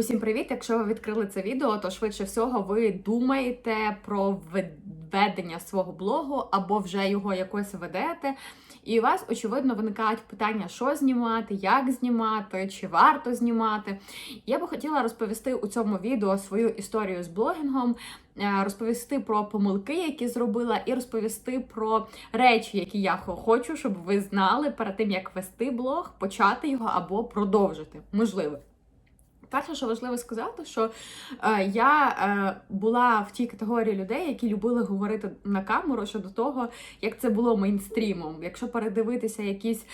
Усім привіт! Якщо ви відкрили це відео, то швидше всього ви думаєте про ведення свого блогу або вже його якось ведете. І у вас, очевидно, виникають питання, що знімати, як знімати, чи варто знімати. Я би хотіла розповісти у цьому відео свою історію з блогінгом, е, розповісти про помилки, які зробила, і розповісти про речі, які я хочу, щоб ви знали перед тим, як вести блог, почати його або продовжити. Можливо. Перше, що важливо сказати, що е, я е, була в тій категорії людей, які любили говорити на камеру щодо того, як це було мейнстрімом. Якщо передивитися якісь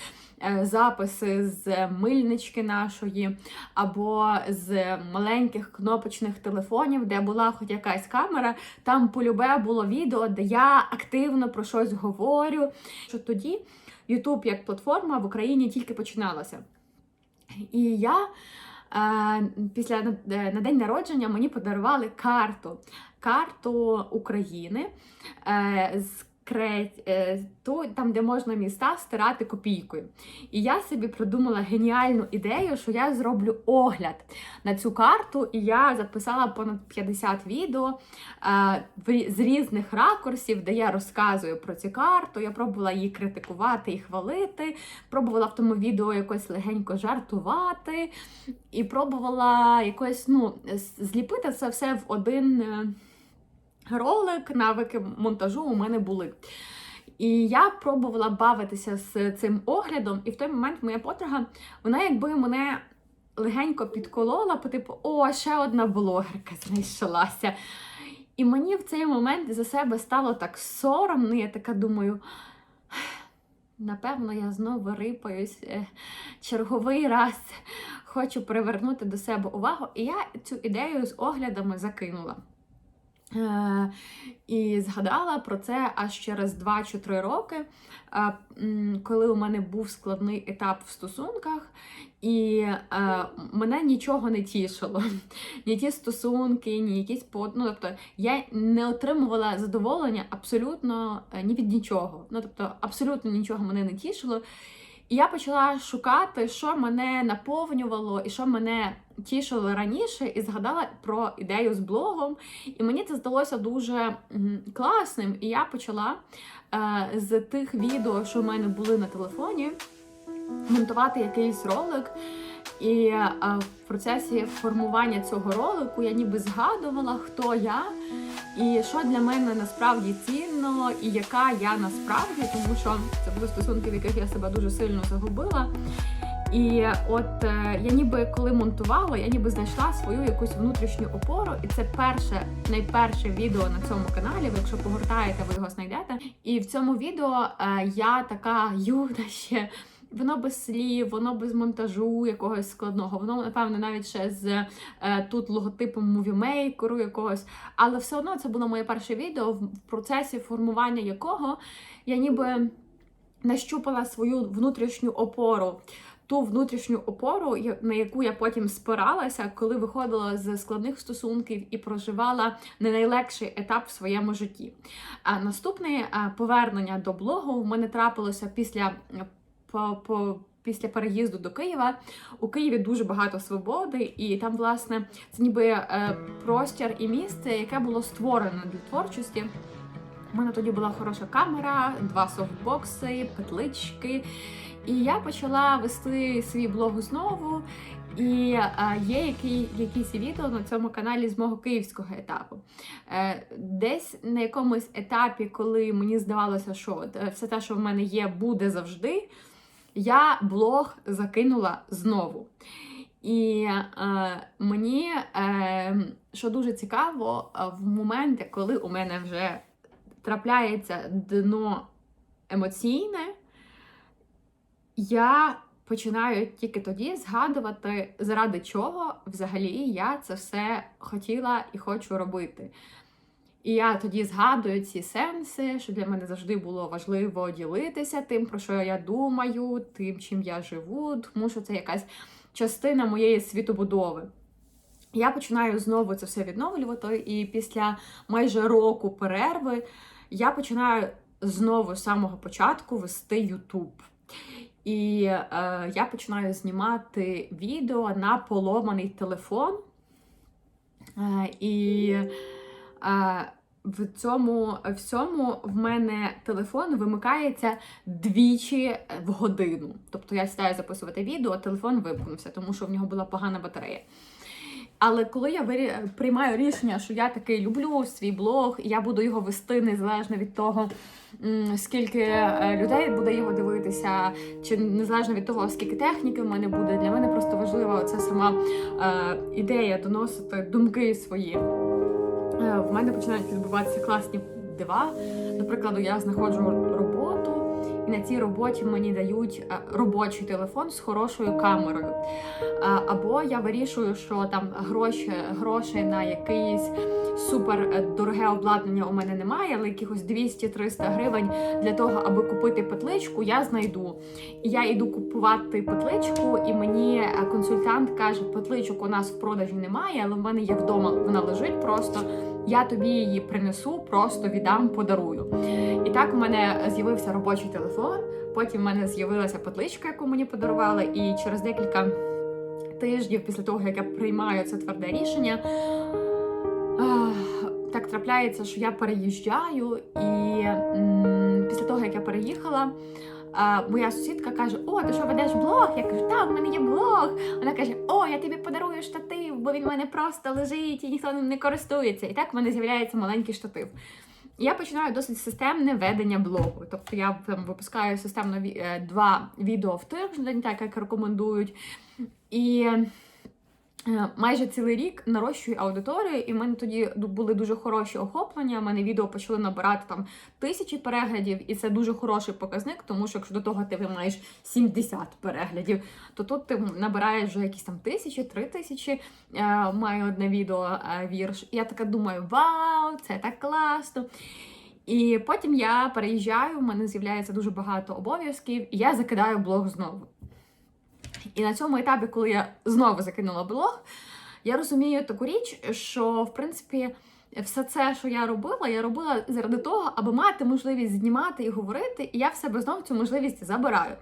е, записи з мильнички нашої, або з маленьких кнопочних телефонів, де була хоч якась камера, там полюбе було відео, де я активно про щось говорю. Що тоді YouTube як платформа в Україні тільки починалася. І я. Після е, на день народження мені подарували карту. Карту України е, з ту, там, де можна міста стирати копійкою. І я собі придумала геніальну ідею, що я зроблю огляд на цю карту, і я записала понад 50 відео з різних ракурсів, де я розказую про цю карту. Я пробувала її критикувати і хвалити. Пробувала в тому відео якось легенько жартувати, і пробувала якось ну, зліпити це все в один. Ролик, навики монтажу у мене були. І я пробувала бавитися з цим оглядом, і в той момент моя подруга, вона якби мене легенько підколола, по типу, о, ще одна блогерка знайшлася. І мені в цей момент за себе стало так соромно, я така думаю. Напевно, я знову рипаюсь е, черговий раз хочу привернути до себе увагу, і я цю ідею з оглядами закинула. Е, і згадала про це аж через 2 чи 3 роки, е, коли у мене був складний етап в стосунках, і е, мене нічого не тішило. Ні ті стосунки, ні якісь ну, тобто я не отримувала задоволення абсолютно ні від нічого. Ну, тобто, абсолютно нічого мене не тішило. І я почала шукати, що мене наповнювало і що мене тішило раніше, і згадала про ідею з блогом. І мені це здалося дуже класним. І я почала е, з тих відео, що в мене були на телефоні, монтувати якийсь ролик. І е, в процесі формування цього ролику я ніби згадувала, хто я. І що для мене насправді цінно, і яка я насправді, тому що це були стосунки, в яких я себе дуже сильно загубила. І от е, я ніби коли монтувала, я ніби знайшла свою якусь внутрішню опору, і це перше, найперше відео на цьому каналі. Ви якщо погортаєте, ви його знайдете. І в цьому відео е, я така юна ще. Воно без слів, воно без монтажу якогось складного. Воно, напевно, навіть ще з е, тут логотипом мувімейкеру якогось. Але все одно це було моє перше відео, в процесі формування якого я ніби нащупала свою внутрішню опору. Ту внутрішню опору, на яку я потім спиралася, коли виходила з складних стосунків і проживала не найлегший етап в своєму житті. А наступне е, повернення до блогу в мене трапилося після по, по після переїзду до Києва. У Києві дуже багато свободи, і там, власне, це ніби е, простір і місце, яке було створено для творчості. У мене тоді була хороша камера, два софтбокси, петлички. І я почала вести свій блог знову. І е, є які, якісь відео на цьому каналі з мого київського етапу. Е, десь на якомусь етапі, коли мені здавалося, що е, все те, що в мене є, буде завжди я блог закинула знову. І е, мені, е, що дуже цікаво, е, в моменти, коли у мене вже трапляється дно емоційне, я починаю тільки тоді згадувати, заради чого взагалі я це все хотіла і хочу робити. І я тоді згадую ці сенси, що для мене завжди було важливо ділитися тим, про що я думаю, тим, чим я живу, тому що це якась частина моєї світобудови. Я починаю знову це все відновлювати, і після майже року перерви я починаю знову з самого початку вести YouTube. І е, я починаю знімати відео на поломаний телефон. Е, І е, в цьому всьому в мене телефон вимикається двічі в годину. Тобто я сідаю записувати відео, а телефон вимкнувся, тому що в нього була погана батарея. Але коли я вирі- приймаю рішення, що я таки люблю свій блог, і я буду його вести незалежно від того, скільки е, людей буде його дивитися, чи незалежно від того, скільки техніки в мене буде, для мене просто важлива ця сама е, ідея доносити думки свої. Е, в мене починають відбуватися класні дива. До прикладу, я знаходжу роботу, і на цій роботі мені дають е, робочий телефон з хорошою камерою. Е, Або я вирішую, що там гроші, грошей на якийсь супер дороге обладнання у мене немає, але якихось 200-300 гривень для того, аби купити петличку, я знайду. І я йду купувати петличку, і мені консультант каже: петличок у нас в продажі немає, але в мене є вдома. Вона лежить просто. Я тобі її принесу, просто віддам, подарую. І так у мене з'явився робочий телефон. Потім в мене з'явилася петличка, яку мені подарували, і через декілька тижнів після того, як я приймаю це тверде рішення, так трапляється, що я переїжджаю, і після того, як я переїхала. А, Моя сусідка каже: О, ти що ведеш блог? Я кажу, так, в мене є блог. Вона каже: О, я тобі подарую штатив, бо він в мене просто лежить і ніхто ним не користується. І так в мене з'являється маленький штатив. Я починаю досить системне ведення блогу. Тобто я там випускаю системно е, два відео в тиждень, так як рекомендують. І майже цілий рік нарощую аудиторію, і в мене тоді були дуже хороші охоплення. У мене відео почали набирати там тисячі переглядів, і це дуже хороший показник, тому що якщо до того ти маєш 70 переглядів, то тут ти набираєш вже якісь там тисячі, три тисячі. Е, маю одне відео е, вірш. І я така думаю, вау, це так класно. І потім я переїжджаю, в мене з'являється дуже багато обов'язків, і я закидаю блог знову. І на цьому етапі, коли я знову закинула блог, я розумію таку річ, що в принципі все це, що я робила, я робила заради того, аби мати можливість знімати і говорити, і я в себе знову цю можливість забираю.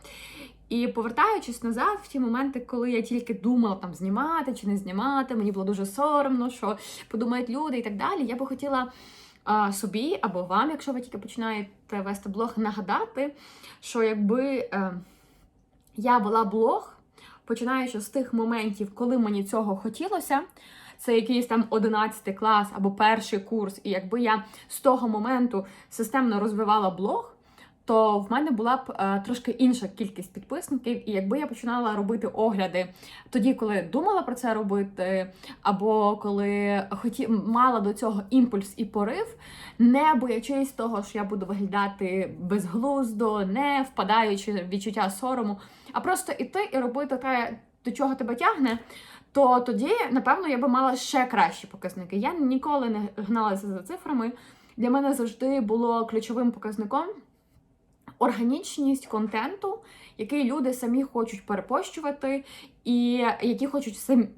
І повертаючись назад, в ті моменти, коли я тільки думала там знімати чи не знімати, мені було дуже соромно, що подумають люди і так далі. Я би хотіла а, собі або вам, якщо ви тільки починаєте вести блог, нагадати, що якби е, я вела блог, починаючи з тих моментів, коли мені цього хотілося. Це якийсь там 11 клас або перший курс, і якби я з того моменту системно розвивала блог, то в мене була б е, трошки інша кількість підписників. І якби я починала робити огляди тоді, коли думала про це робити, або коли хоті... мала до цього імпульс і порив, не боячись того, що я буду виглядати безглуздо, не впадаючи в відчуття сорому, а просто іти і робити те, до чого тебе тягне. То тоді, напевно, я би мала ще кращі показники. Я ніколи не гналася за цифрами. Для мене завжди було ключовим показником органічність контенту, який люди самі хочуть перепощувати, і які хочуть самі.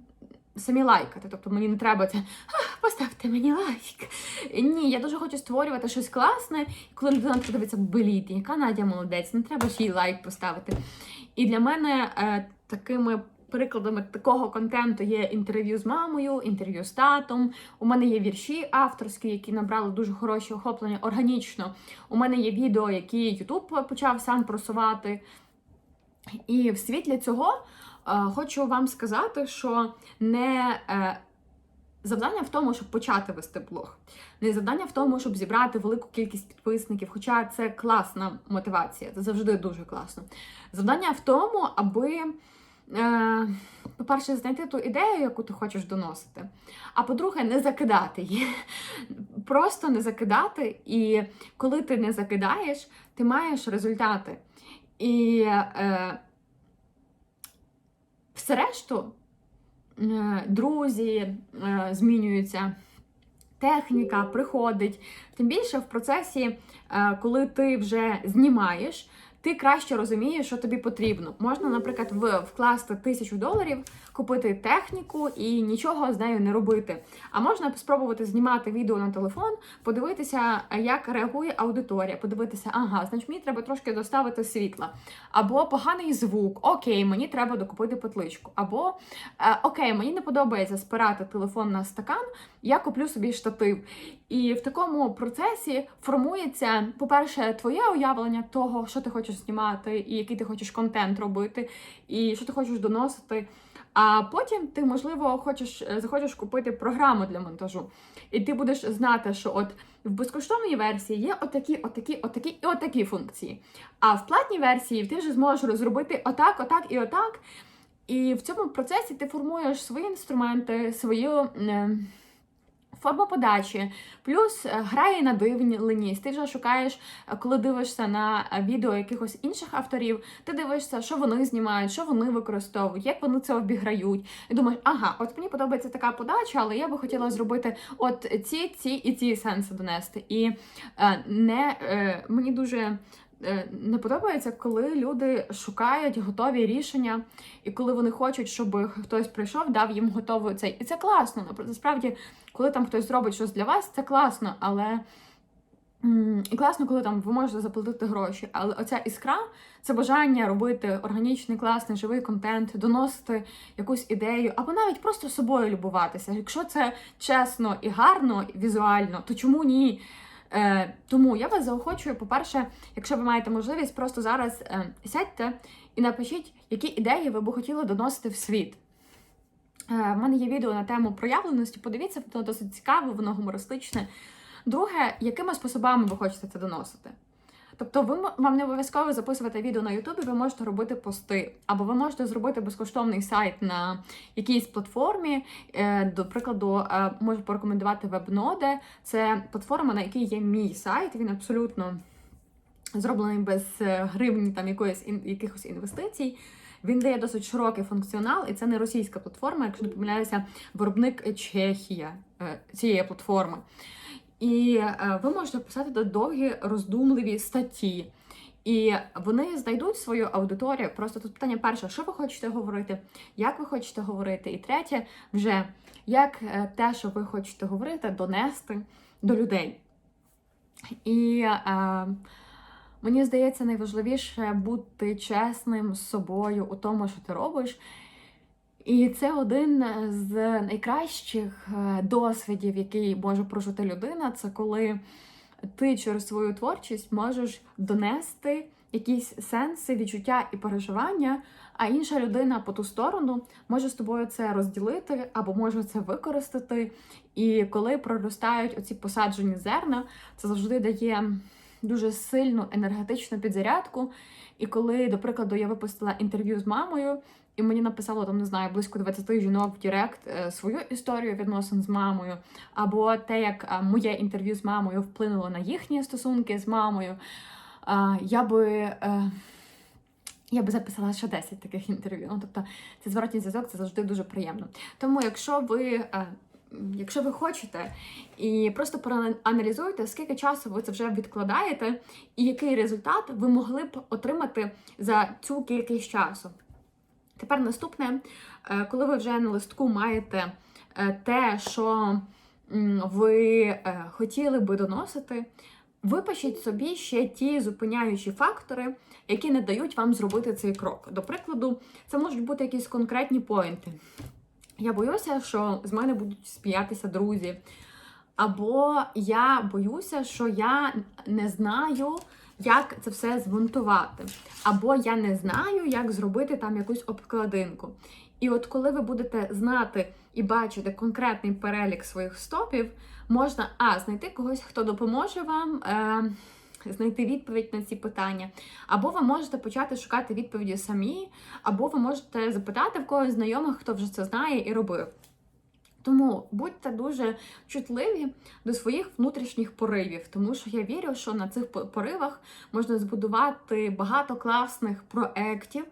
Самі лайкати, тобто мені не треба це поставте мені лайк. Ні, я дуже хочу створювати щось класне, і коли людина подивиться, блін, яка Надя молодець, не треба ж їй лайк поставити. І для мене е, такими прикладами такого контенту є інтерв'ю з мамою, інтерв'ю з татом. У мене є вірші авторські, які набрали дуже хороші охоплення органічно. У мене є відео, які YouTube почав сам просувати. І в світлі цього хочу вам сказати, що не е, завдання в тому, щоб почати вести блог, не завдання в тому, щоб зібрати велику кількість підписників, хоча це класна мотивація, це завжди дуже класно. Завдання в тому, аби. Е, По-перше, знайти ту ідею, яку ти хочеш доносити. А по-друге, не закидати її. Просто не закидати. І коли ти не закидаєш, ти маєш результати. І е, все решту, е, друзі е, змінюються, техніка приходить. Тим більше в процесі, е, коли ти вже знімаєш, ти краще розумієш, що тобі потрібно. Можна, наприклад, вкласти тисячу доларів, купити техніку і нічого з нею не робити. А можна спробувати знімати відео на телефон, подивитися, як реагує аудиторія, подивитися, ага, значить мені треба трошки доставити світла. Або поганий звук, окей, мені треба докупити петличку. Або е, окей, мені не подобається спирати телефон на стакан, я куплю собі штатив. І в такому процесі формується, по-перше, твоє уявлення того, що ти хочеш знімати, і який ти хочеш контент робити, і що ти хочеш доносити. А потім ти, можливо, хочеш е, захочеш купити програму для монтажу. І ти будеш знати, що от в безкоштовній версії є отакі, отакі, отакі і отакі функції. А в платній версії ти вже зможеш розробити отак, отак і отак. І в цьому процесі ти формуєш свої інструменти, свою. Форма подачі, плюс е, грає на дивленість. Ти вже шукаєш, е, коли дивишся на е, відео якихось інших авторів, ти дивишся, що вони знімають, що вони використовують, як вони це обіграють. І думаєш, ага, от мені подобається така подача, але я би хотіла зробити от ці, ці і ці сенси донести. І е, не е, мені дуже. Е, Не подобається, коли люди шукають готові рішення, і коли вони хочуть, щоб хтось прийшов, дав їм готовий цей. І це класно. Насправді, коли там хтось зробить щось для вас, це класно, але і класно, коли там ви можете заплатити гроші. Але оця іскра це бажання робити органічний, класний, живий контент, доносити якусь ідею, або навіть просто собою любуватися. Якщо це чесно і гарно, і візуально, то чому ні? Е, тому я вас заохочую, по-перше, якщо ви маєте можливість, просто зараз е, сядьте і напишіть, які ідеї ви б хотіли доносити в світ. Е, в мене є відео на тему проявленості. Подивіться, воно досить цікаве, воно гумористичне. Друге, якими способами ви хочете це доносити? Тобто, ви вам не обов'язково записувати відео на Ютубі, ви можете робити пости, або ви можете зробити безкоштовний сайт на якійсь платформі. Е, До прикладу, е, можу порекомендувати WebNode. Це платформа, на якій є мій сайт. Він абсолютно зроблений без е, гривні там якоїсь якихось інвестицій. Він дає досить широкий функціонал, і це не російська платформа, якщо не помиляюся, виробник Чехія цієї платформи. І е, ви можете писати довгі роздумливі статті. І вони знайдуть свою аудиторію. Просто тут питання перше, що ви хочете говорити, як ви хочете говорити, і третє, вже як е, те, що ви хочете говорити, донести до людей. І е, мені здається, найважливіше бути чесним з собою у тому, що ти робиш. І це один з найкращих е, досвідів, який може прожити людина. Це коли ти через свою творчість можеш донести якісь сенси, відчуття і переживання, а інша людина по ту сторону може з тобою це розділити або може це використати. І коли проростають оці посаджені зерна, це завжди дає дуже сильну енергетичну підзарядку. І коли, до прикладу, я випустила інтерв'ю з мамою, і мені написало там, не знаю, близько 20 жінок в Директ е, свою історію відносин з мамою, або те, як е, моє інтерв'ю з мамою вплинуло на їхні стосунки з мамою. Я би. е, Я би записала ще 10 таких інтерв'ю. Ну, тобто, це зворотній зв'язок, це завжди дуже приємно. Тому, якщо ви, якщо ви хочете, і просто проаналізуйте, скільки часу ви це вже відкладаєте, і який результат ви могли б отримати за цю кількість часу. Тепер наступне, е, коли ви вже на листку маєте е, те, що ви е, хотіли би доносити, випишіть собі ще ті зупиняючі фактори, які не дають вам зробити цей крок. До прикладу, це можуть бути якісь конкретні поінти. Я боюся, що з мене будуть сміятися друзі. Або я боюся, що я не знаю, як це все змонтувати. Або я не знаю, як зробити там якусь обкладинку. І от коли ви будете знати і бачити конкретний перелік своїх стопів, можна а знайти когось, хто допоможе вам е, знайти відповідь на ці питання. Або ви можете почати шукати відповіді самі, або ви можете запитати в когось знайомих, хто вже це знає і робив. Тому будьте дуже чутливі до своїх внутрішніх поривів, тому що я вірю, що на цих поривах можна збудувати багато класних проєктів.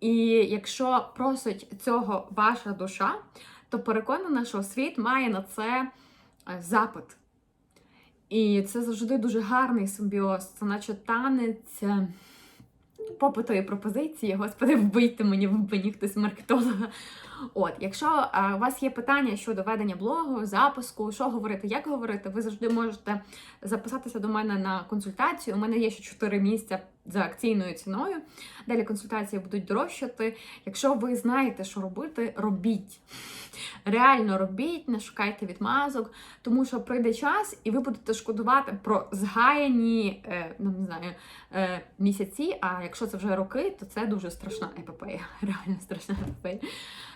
І якщо просить цього ваша душа, то переконана, що світ має на це е, запит. І це завжди дуже гарний симбіоз. Це наче танець попиту і пропозиції. Господи, вбийте мені, мені хтось маркетолога. От, якщо е, у вас є питання щодо ведення блогу, запуску, що говорити, як говорити, ви завжди можете записатися до мене на консультацію. У мене є ще 4 місця за акційною ціною. Далі консультації будуть дорожчати. Якщо ви знаєте, що робити, робіть. Реально робіть, не шукайте відмазок, тому що прийде час, і ви будете шкодувати про згаяні е, ну, не знаю, е, місяці. А якщо це вже роки, то це дуже страшна епопея. Реально страшна епопея.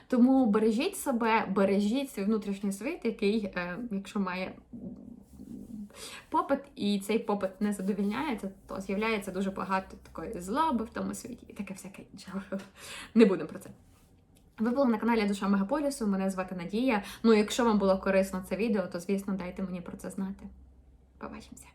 Тому бережіть себе, бережіть свій внутрішній світ, який, е, якщо має попит, і цей попит не задовільняється, то з'являється дуже багато такої злоби в тому світі і таке всяке інше. Не будемо про це. Ви були на каналі Душа Мегаполісу. Мене звати Надія. Ну, якщо вам було корисно це відео, то звісно дайте мені про це знати. Побачимося.